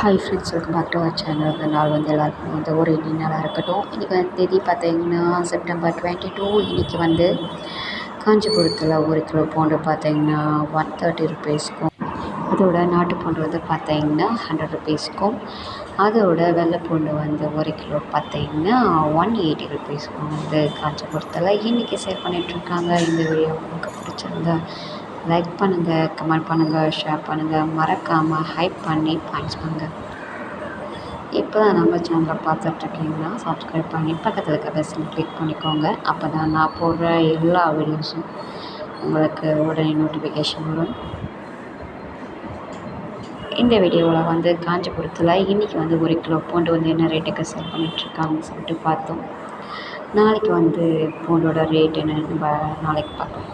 Hi friends welcome back to our channel இந்த நாள் வந்து எல்லாருக்கும் வந்து ஒரு இனி நாளாக இருக்கட்டும். இன்றைக்கி வந்து தேதி பார்த்தீங்கன்னா செப்டம்பர் டுவெண்ட்டி டூ இன்றைக்கி வந்து காஞ்சிபுரத்தில் ஒரு கிலோ பவுண்டு பார்த்தீங்கன்னா ஒன் தேர்ட்டி ருபீஸ்க்கும் அதோட நாட்டு பூண்டு வந்து பார்த்தீங்கன்னா ஹண்ட்ரட் ருபீஸ்க்கும் அதோட வெள்ளை பூண்டு வந்து ஒரு கிலோ பார்த்தீங்கன்னா ஒன் எயிட்டி ருபீஸ்க்கும் வந்து காஞ்சிபுரத்தில் இன்றைக்கி சேல் பண்ணிகிட்ருக்காங்க இந்த வீடியோ உங்களுக்கு பிடிச்சிருந்தா லைக் பண்ணுங்கள் கமெண்ட் பண்ணுங்கள் ஷேர் பண்ணுங்கள் மறக்காமல் ஹைப் பண்ணி பாயிண்ட்ஸ் பண்ணுங்கள் இப்போ தான் நம்ம சேனலை பார்த்துட்ருக்கீங்கன்னா சப்ஸ்கிரைப் பண்ணி பக்கத்தில் இருக்க பெஸ்ட்னு கிளிக் பண்ணிக்கோங்க. அப்போ தான் நான் போடுற எல்லா வீடியோஸும் உங்களுக்கு உடனே நோட்டிஃபிகேஷன் வரும். இந்த வீடியோவில் வந்து காஞ்சிபுரத்தில் இன்றைக்கி வந்து ஒரு கிலோ பூண்டு வந்து என்ன ரேட்டுக்கு சேல் பண்ணிகிட்ருக்காங்கன்னு சொல்லிட்டு பார்த்தோம். நாளைக்கு வந்து பூண்டோட ரேட் என்னன்னு நம்ம நாளைக்கு பார்க்கலாம்